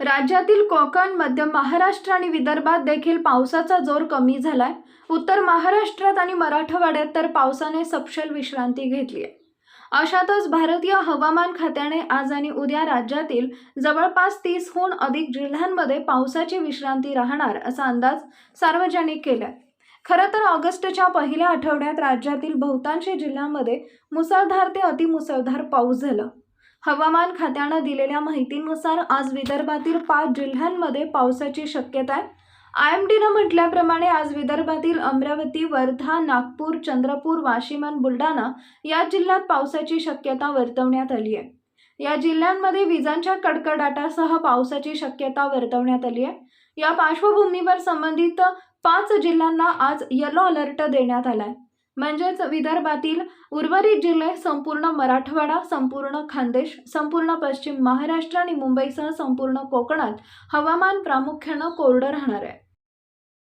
राज्यातील कोकण मध्य महाराष्ट्र आणि विदर्भात देखील पावसाचा जोर कमी झालाय. उत्तर महाराष्ट्रात आणि मराठवाड्यात तर पावसाने सपशेल विश्रांती घेतली आहे. अशातच भारतीय हवामान खात्याने आज आणि उद्या राज्यातील जवळपास तीसहून अधिक जिल्ह्यांमध्ये पावसाची विश्रांती राहणार असा अंदाज सार्वजनिक केलाय. खरं तर ऑगस्टच्या पहिल्या आठवड्यात राज्यातील बहुतांशी जिल्ह्यांमध्ये मुसळधार ते अतिमुसळधार पाऊस झाला. हवामान खात्यानं दिलेल्या माहितीनुसार आज विदर्भातील पाच जिल्ह्यांमध्ये पावसाची शक्यता आहे. आय एम डीनं म्हटल्याप्रमाणे आज विदर्भातील अमरावती वर्धा नागपूर चंद्रपूर वाशिम आणि बुलढाणा या जिल्ह्यात पावसाची शक्यता वर्तवण्यात आली आहे. या जिल्ह्यांमध्ये विजांच्या कडकडाटासह पावसाची शक्यता वर्तवण्यात आली आहे. या पार्श्वभूमीवर संबंधित पाच जिल्ह्यांना आज येलो अलर्ट देण्यात आला आहे. म्हणजेच विदर्भातील उर्वरित जिल्हे संपूर्ण मराठवाडा संपूर्ण खानदेश संपूर्ण पश्चिम महाराष्ट्र आणि मुंबईसह संपूर्ण कोकणात हवामान प्रामुख्यानं कोरडं राहणार आहे.